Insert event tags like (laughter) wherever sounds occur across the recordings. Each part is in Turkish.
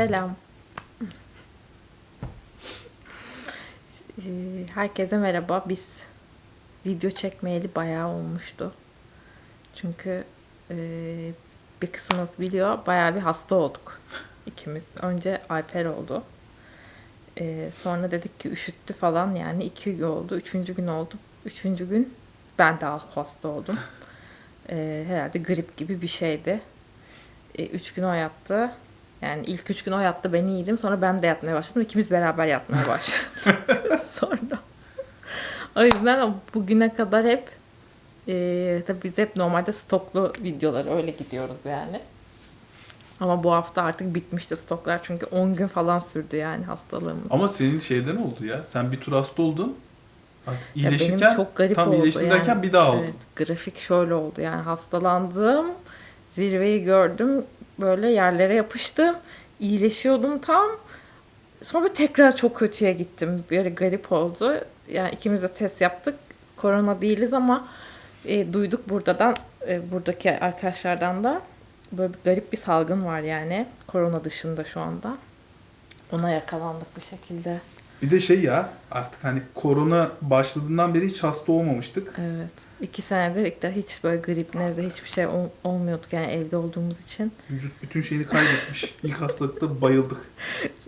Selam. Ee, Herkese merhaba. Biz video çekmeyeli bayağı olmuştu. Çünkü e, bir kısmınız biliyor bayağı bir hasta olduk ikimiz. Önce Alper oldu. Ee, sonra dedik ki üşüttü falan yani iki gün oldu. Üçüncü gün oldu. Üçüncü gün ben daha hasta oldum. Ee, herhalde grip gibi bir şeydi. Üç gün o yattı. Yani ilk üç gün o yattı ben iyiydim. Sonra ben de yatmaya başladım. İkimiz beraber yatmaya başladık. (laughs) sonra. O yüzden bugüne kadar hep e, tabii biz hep normalde stoklu videolar öyle gidiyoruz yani. Ama bu hafta artık bitmişti stoklar çünkü 10 gün falan sürdü yani hastalığımız. Ama senin şeyden oldu ya. Sen bir tur hasta oldun. Artık Ya benim iyileşirken çok garip tam oldu iyileştim yani. derken bir daha oldu. Evet, grafik şöyle oldu yani hastalandım, zirveyi gördüm, böyle yerlere yapıştım, iyileşiyordum tam. Sonra tekrar çok kötüye gittim. Böyle garip oldu. Yani ikimiz de test yaptık. Korona değiliz ama e, duyduk buradan, e, buradaki arkadaşlardan da böyle bir garip bir salgın var yani. Korona dışında şu anda. Ona yakalandık bir şekilde. Bir de şey ya artık hani korona başladığından beri hiç hasta olmamıştık. Evet. İki senedir ilk de hiç böyle grip, nezle hiçbir şey ol- olmuyorduk yani evde olduğumuz için. Vücut bütün şeyini kaybetmiş. İlk hastalıkta bayıldık. (laughs)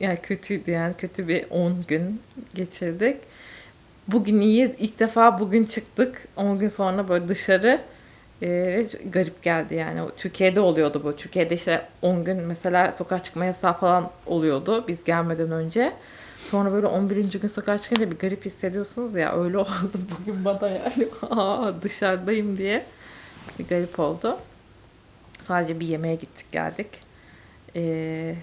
Yani kötüydü yani kötü bir 10 gün geçirdik. Bugün iyiyiz. İlk defa bugün çıktık. 10 gün sonra böyle dışarı e, ve garip geldi yani. Türkiye'de oluyordu bu. Türkiye'de işte 10 gün mesela sokağa çıkma yasağı falan oluyordu biz gelmeden önce. Sonra böyle 11. gün sokağa çıkınca bir garip hissediyorsunuz ya öyle (laughs) oldu bugün bana yani (laughs) Aa, dışarıdayım diye bir garip oldu. Sadece bir yemeğe gittik geldik. Ee,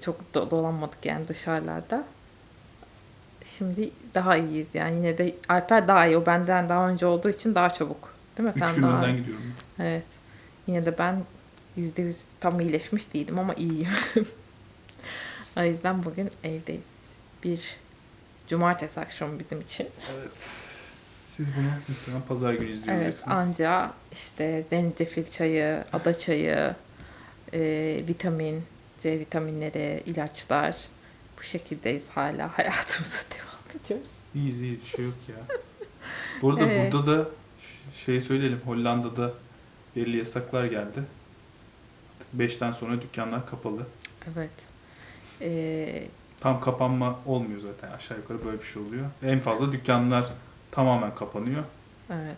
çok do- dolanmadık yani dışarılarda. Şimdi daha iyiyiz yani yine de Alper daha iyi o benden daha önce olduğu için daha çabuk değil mi? Üç Sen gün daha önden gidiyorum. Evet. Yine de ben yüzde yüz tam iyileşmiş değilim ama iyiyim. (laughs) o yüzden bugün evdeyiz. Bir cumartesi akşamı bizim için. Evet. Siz bunu muhtemelen pazar günü Evet, izleyeceksiniz. anca işte zencefil çayı, ada çayı, e, vitamin, C vitaminleri, ilaçlar bu şekildeyiz hala (laughs) hayatımıza devam ediyoruz. İyiyiz iyi bir şey yok ya. Bu arada Evet. burada da şey söyleyelim. Hollanda'da belirli yasaklar geldi. 5'ten sonra dükkanlar kapalı. Evet. E, Tam kapanma olmuyor zaten aşağı yukarı böyle bir şey oluyor. En fazla dükkanlar tamamen kapanıyor. evet.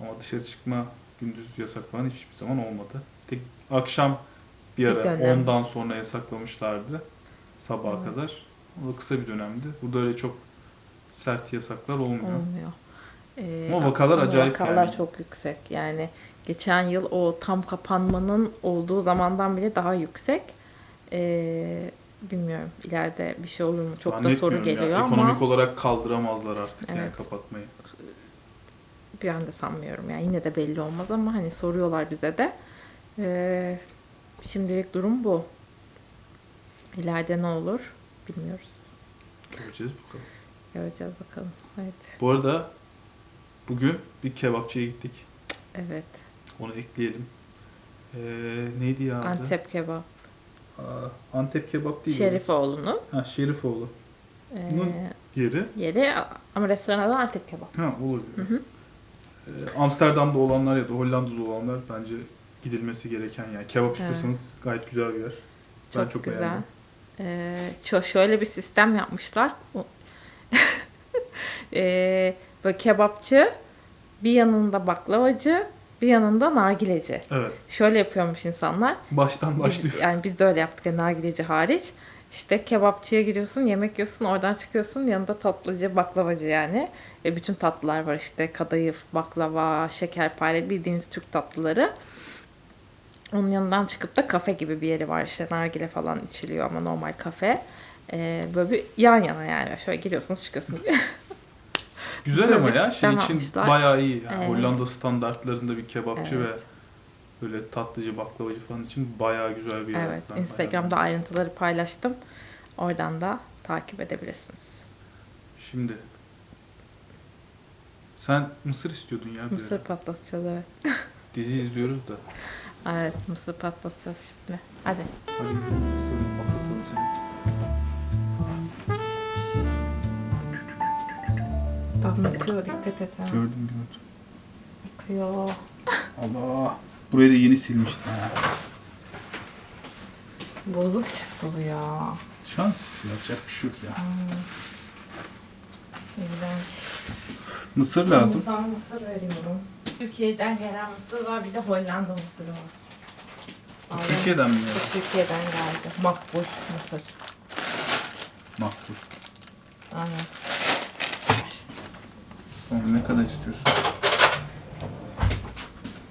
Ama dışarı çıkma gündüz yasak falan hiçbir zaman olmadı. Tek akşam bir ara dönem. 10'dan sonra yasaklamışlardı sabaha Evet. kadar. O da kısa bir dönemdi. Burada öyle çok sert yasaklar olmuyor. Olmuyor. Ee, Ama vakalar acayip Vakalar yani. çok yüksek. Yani geçen yıl o tam kapanmanın olduğu zamandan bile daha yüksek. Ee, bilmiyorum ileride bir şey olur mu? Çok da soru Zannetmiyorum ya. geliyor ama Ekonomik olarak kaldıramazlar artık yani Evet. kapatmayı. bir anda sanmıyorum. Yani yine de belli olmaz ama hani soruyorlar bize de. Ee, şimdilik durum bu. İleride ne olur bilmiyoruz. Göreceğiz bakalım. Göreceğiz bakalım. Evet. Bu arada bugün bir kebapçıya gittik. Evet. Onu ekleyelim. Ee, neydi ya adı? Antep kebap. Antep kebap değil. Şerifoğlu'nun orası. Ha, Şerifoğlu. ee, Bunun- Yeri. yeri ama restoranda da Antep kebap. Ha olur. Hı hı. Ee, Amsterdam'da olanlar ya da Hollanda'da olanlar bence gidilmesi gereken yani. Kebap Evet. istiyorsanız gayet güzel bir yer. Ben Çok, beğendim. Ee, ço- şöyle bir sistem yapmışlar. O- (laughs) ee, böyle kebapçı, bir yanında baklavacı, bir yanında nargileci. Evet. Şöyle yapıyormuş insanlar. Baştan Biz, başlıyor. yani biz de öyle yaptık yani nargileci hariç. İşte kebapçıya giriyorsun, yemek yiyorsun, oradan çıkıyorsun. Yanında tatlıcı, baklavacı yani. E, bütün tatlılar var işte kadayıf, baklava, şekerpare bildiğiniz Türk tatlıları. Onun yanından çıkıp da kafe gibi bir yeri var işte nargile falan içiliyor ama normal kafe. E, böyle bir yan yana yani şöyle giriyorsunuz çıkıyorsunuz. (laughs) Güzel ama ya şey için yapmışlar. bayağı iyi. Yani Evet. Hollanda standartlarında bir kebapçı Evet. ve böyle tatlıcı, baklavacı falan için bayağı güzel bir yer. evet Ben bayağı Instagram'da ayrıntıları paylaştım. Oradan da takip edebilirsiniz. Şimdi sen mısır istiyordun ya bir Mısır ara. patlatacağız evet. Dizi izliyoruz da. Evet mısır patlatacağız şimdi. Hadi. Hadi mısır Damlatıyor dikkat et ha. Gördüm gördüm. Akıyor. (laughs) Allah. Burayı da yeni silmiştim ya. Bozuk çıktı bu ya. Şans işte yapacak bir şey yok ya. İğrenç. Mısır lazım. Sana mısır veriyorum. Türkiye'den gelen mısır var bir de Hollanda mısırı var. Aynen. Türkiye'den mi ya? Türkiye'den geldi. Makbul mısır. Makbul. Aynen. Tamam, ne kadar istiyorsun?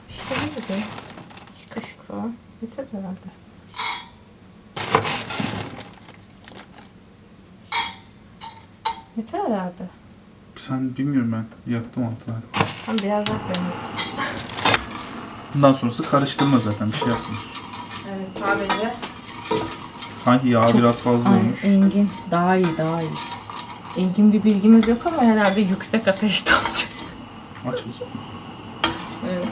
İşte bu gibi. İki kaşık falan. Yeter herhalde. Yeter herhalde. Sen bilmiyorum ben. Yaktım altını hadi. Tam biraz daha koyayım. Bundan sonrası karıştırma zaten bir şey yapmıyorsun. Evet sadece. Sanki yağ biraz fazla Ay, olmuş. engin. Daha iyi daha iyi. Engin bir bilgimiz yok ama herhalde yüksek ateşte olacak. Aç o zaman. Evet.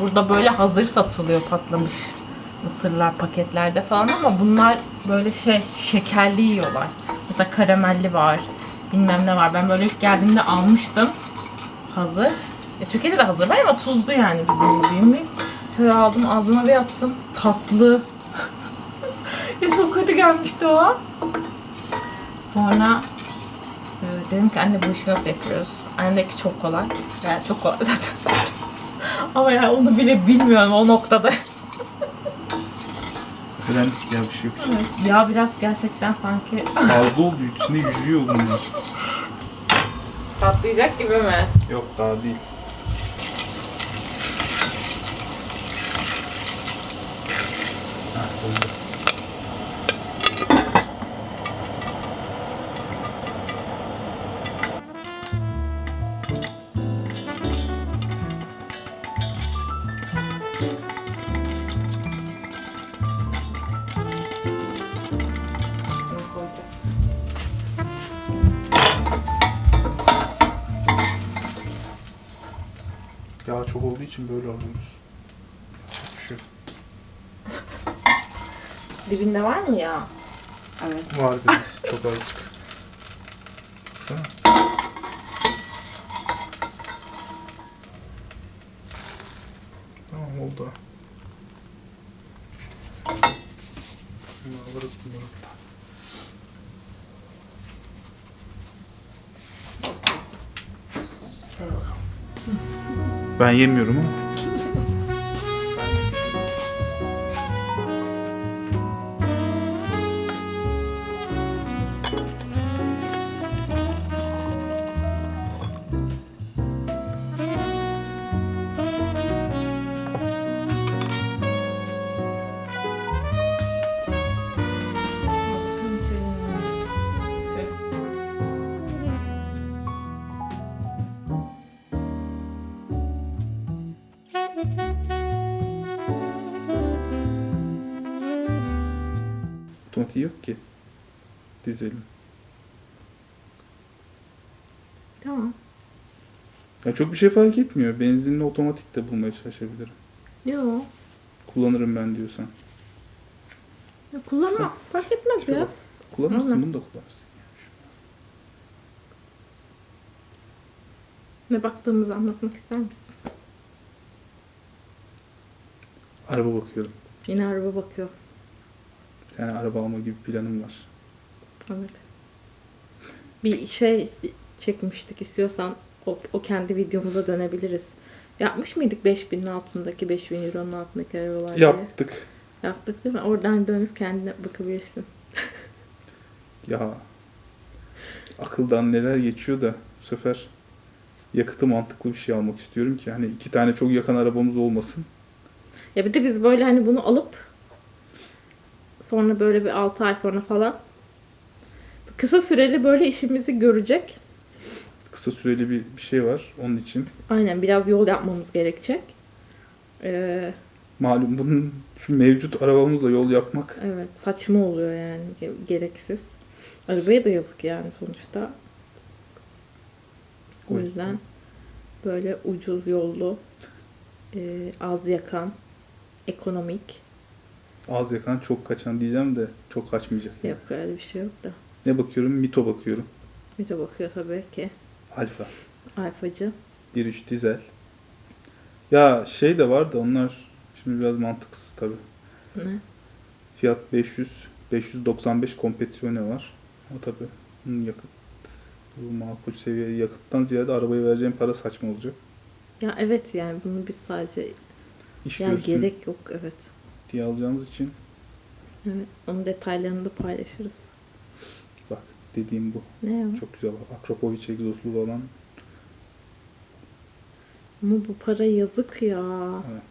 Burada böyle hazır satılıyor patlamış mısırlar paketlerde falan ama bunlar böyle şey şekerli yiyorlar. Mesela karamelli var. Bilmem ne var. Ben böyle ilk geldiğimde almıştım. Hazır. E, Türkiye'de de hazır var ama tuzlu yani bizim yediğimiz. Şöyle aldım ağzıma bir attım. Tatlı. Ya çok kötü gelmişti o. Sonra ee, dedim ki anne bu işi nasıl yapıyoruz? Anne dedi ki çok kolay. Yani çok kolay (laughs) zaten. Ama yani onu bile bilmiyorum o noktada. Öğrendik ya bir şey yok işte. ya biraz gerçekten sanki (laughs) Fazla oldu içinde yüzüyor bunlar. patlayacak gibi mi? Yok daha değil. Ha, oldu. İçin böyle alıyoruz. Bir şey. Dibinde var mı ya? Evet. Var biraz çok azıcık. Baksana. Tamam oldu. Bunu alırız bunları da. Sev bakalım. Ben yemiyorum ama. Otomatiği yok ki. Dizelim. Tamam. Ya çok bir şey fark etmiyor. Benzinli otomatik de bulmaya çalışabilirim. Yok. Kullanırım ben diyorsan. Ya kullanma. Sen- Fark etmez ya. bak. Kullanırsın Aynen. bunu da kullanırsın. Ne baktığımızı anlatmak ister misin? Araba bakıyorum. Yine araba bakıyor. Bir tane araba alma gibi planım var. Evet. Bir şey çekmiştik istiyorsan o, o kendi videomuza dönebiliriz. Yapmış mıydık 5000'in altındaki 5000 euronun altındaki arabalar diye? Yaptık. Yaptık değil mi? Oradan dönüp kendine bakabilirsin. Ya akıldan neler geçiyor da bu sefer yakıtı mantıklı bir şey almak istiyorum ki hani iki tane çok yakın arabamız olmasın. Ya bir de biz böyle hani bunu alıp sonra böyle bir 6 ay sonra falan kısa süreli böyle işimizi görecek. Kısa süreli bir, bir şey var onun için. Aynen biraz yol yapmamız gerekecek. Ee, Malum bunun şu mevcut arabamızla yol yapmak evet saçma oluyor yani ge- gereksiz. Arabaya da yazık yani sonuçta. O O yüzden yüzden. böyle ucuz yollu, e, az yakan, ekonomik. Az yakan çok kaçan diyeceğim de çok kaçmayacak. yani. Yok öyle bir şey yok da. Ne bakıyorum? Mito bakıyorum. Bir de bakıyor tabii ki. Alfa. Alfacı. 1.3 dizel. Ya şey de var da onlar şimdi biraz mantıksız tabi. Ne? Fiyat 500, 595 kompetisyonu var. Ama tabi bunun yakıt bu makul seviye yakıttan ziyade arabaya vereceğim para saçma olacak. Ya evet yani bunu biz sadece İş yani görsün gerek yok evet. Diye alacağımız için Evet. Onun detaylarını da paylaşırız. bak dediğim bu. Ne o? Çok güzel bak. Akropovic egzozlu falan. Ama bu para yazık ya. Evet.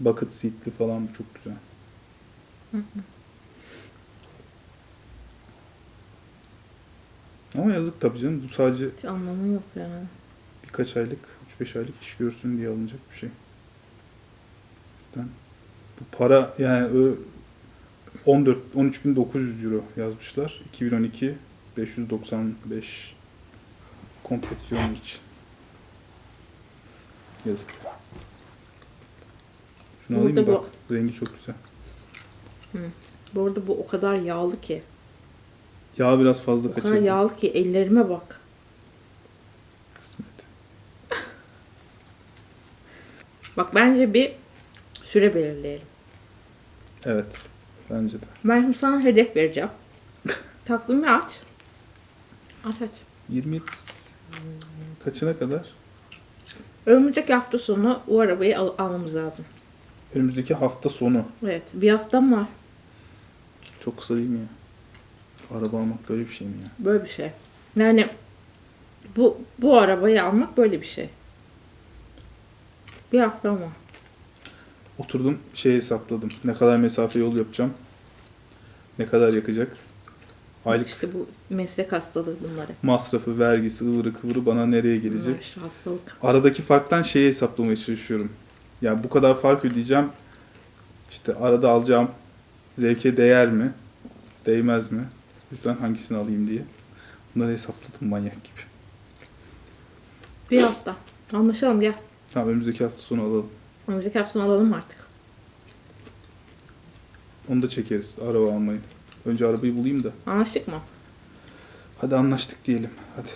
Bucket seatli falan bu çok güzel. Ama yazık tabii canım. Bu sadece Hiç anlamı yok yani. birkaç aylık, 3-5 aylık iş görsün diye alınacak bir şey. Yüzden bu para yani ö- 14 13.900 euro yazmışlar. 2012 595 kompetisyonu için. Yazık. Şunu alayım? Burada Bak rengi çok güzel. Bu arada bu o kadar yağlı ki. Yağ biraz fazla O kadar yağlı ki ellerime bak. Bak bence bir süre belirleyelim. Evet. Bence de. Ben şimdi sana hedef vereceğim. (laughs) Takvimi aç. Aç aç. 20 kaçına kadar? Önümüzdeki hafta sonu o arabayı al- almamız lazım. Önümüzdeki hafta sonu. Evet. Bir haftam var. Çok kısa değil mi ya? Araba almak böyle bir şey mi ya? Böyle bir şey. Yani bu bu arabayı almak böyle bir şey. Bir haftam var. Oturdum şey hesapladım. Ne kadar mesafe yol yapacağım. Ne kadar yakacak. Aylık İşte bu meslek hastalığı bunları. masrafı, vergisi, ıvırı kıvırı bana nereye Bunlar gelecek? işte hastalık. Aradaki farktan şeyi hesaplamaya çalışıyorum. Yani bu kadar fark ödeyeceğim. İşte arada alacağım zevke değer mi? Değmez mi? O yüzden hangisini alayım diye. Bunları hesapladım manyak gibi. Bir hafta. Anlaşalım gel. Tamam önümüzdeki hafta sonu alalım. Önümüzdeki hafta sonu alalım artık. Onu da çekeriz araba almayı. Önce arabayı bulayım da. Anlaştık mı? Hadi anlaştık diyelim. Hadi.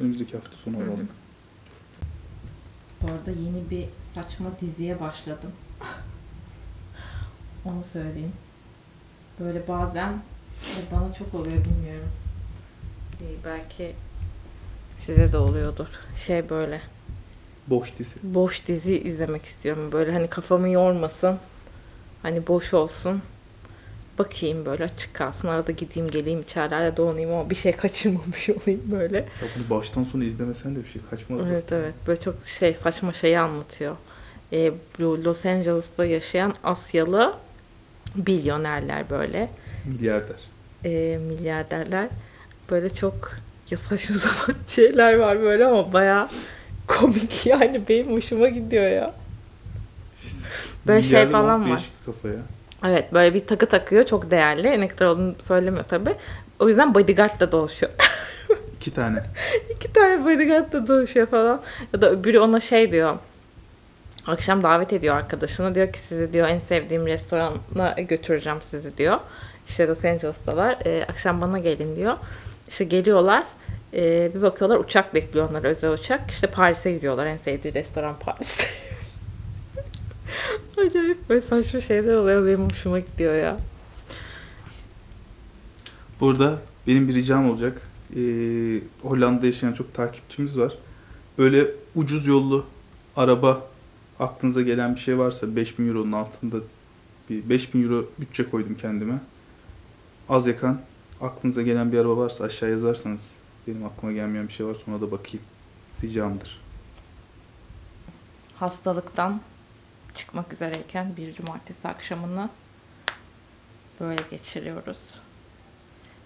Önümüzdeki hafta sonu alalım. Bu arada yeni bir saçma diziye başladım. (laughs) Onu söyleyeyim. Böyle bazen bana çok oluyor bilmiyorum. Belki size de oluyordur. Şey böyle Boş dizi. boş dizi izlemek istiyorum. Böyle hani kafamı yormasın. Hani boş olsun. Bakayım böyle açık kalsın. Arada gideyim geleyim içerilerde dolanayım ama bir şey (laughs) kaçırmamış olayım böyle. Ya bunu baştan sona izlemesen de bir şey kaçmaz. Evet evet böyle çok şey saçma şeyi anlatıyor. Ee, Los Angeles'ta yaşayan Asyalı milyonerler böyle Milyarder. ee, milyarderler böyle çok ya saçma (laughs) sapan şeyler var böyle ama baya komik (laughs) yani benim hoşuma gidiyor ya. Böyle şey falan var. Değişik kafaya. Evet böyle bir takı takıyor çok değerli ne kadar olduğunu söylemiyor tabi. O yüzden bodyguardla dolaşıyor. (laughs) İki tane. İki tane bodyguardla dolaşıyor falan. Ya da öbürü ona şey diyor. Akşam davet ediyor arkadaşını. Diyor ki sizi diyor en sevdiğim restorana götüreceğim sizi diyor. İşte Los Angeles'talar. Ee, akşam bana gelin diyor. İşte geliyorlar. Ee, bir bakıyorlar uçak bekliyor onlar özel uçak. İşte Paris'e gidiyorlar. En sevdiği restoran Paris'te. (laughs) Acayip böyle saçma şeyler oluyor. Benim hoşuma gidiyor ya. Burada benim bir ricam olacak. Ee, Hollanda'da yaşayan çok takipçimiz var. Böyle ucuz yollu araba aklınıza gelen bir şey varsa 5000 euronun altında bir 5000 euro bütçe koydum kendime. Az yakan aklınıza gelen bir araba varsa aşağı yazarsanız benim aklıma gelmeyen bir şey varsa ona da bakayım. Ricamdır. hastalıktan çıkmak üzereyken bir cumartesi akşamını böyle geçiriyoruz.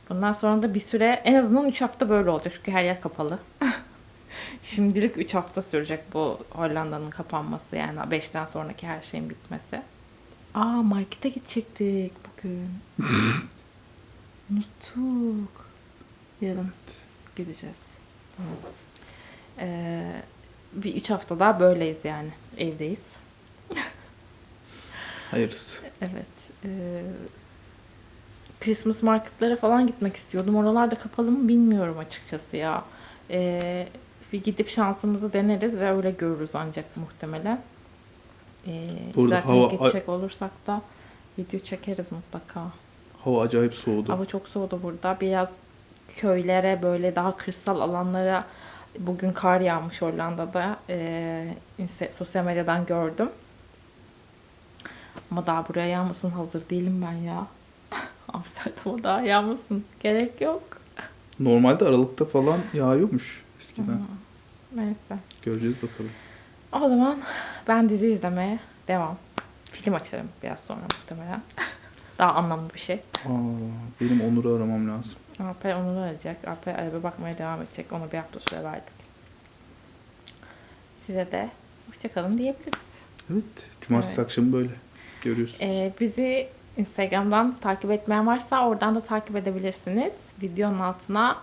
Bundan sonra da bir süre en azından 3 hafta böyle olacak çünkü her yer kapalı. (laughs) Şimdilik 3 hafta sürecek bu Hollanda'nın kapanması yani 5'ten sonraki her şeyin bitmesi. Aa markete gidecektik bugün. (laughs) Unuttuk. Yarın gideceğiz. Ee, bir üç hafta daha böyleyiz yani. Evdeyiz. Hayırlısı. Evet. e, Christmas marketlere falan gitmek istiyordum. Oralar da kapalı mı bilmiyorum açıkçası ya. E, bir gidip şansımızı deneriz ve öyle görürüz ancak muhtemelen. E, Burada zaten hava- gidecek olursak da video çekeriz mutlaka. Hava acayip soğudu. Hava çok soğudu burada. Biraz köylere böyle daha kırsal alanlara bugün kar yağmış Hollanda'da. İnse- sosyal medyadan gördüm. Ama daha buraya yağmasın hazır değilim ben ya. (laughs) Amsterdam'a daha yağmasın. Gerek yok. Normalde Aralık'ta falan yağıyormuş eskiden. Neyse. Göreceğiz bakalım. O zaman ben dizi izlemeye devam. Film açarım biraz sonra muhtemelen. (laughs) daha anlamlı bir şey. Aa, benim Onur'u aramam lazım. Alper onu arayacak. Alper araba bakmaya devam edecek. Ona bir hafta süre verdik. Size de hoşçakalın diyebiliriz. Evet. Cumartesi Evet. akşamı böyle. Görüyorsunuz. Ee, bizi Instagram'dan takip etmeyen varsa oradan da takip edebilirsiniz. Videonun altına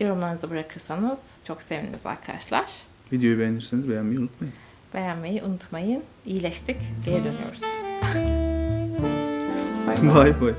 yorumlarınızı bırakırsanız çok seviniriz arkadaşlar. Videoyu beğenirseniz beğenmeyi unutmayın. Beğenmeyi unutmayın. İyileştik. Geri dönüyoruz. (laughs) Bay bay.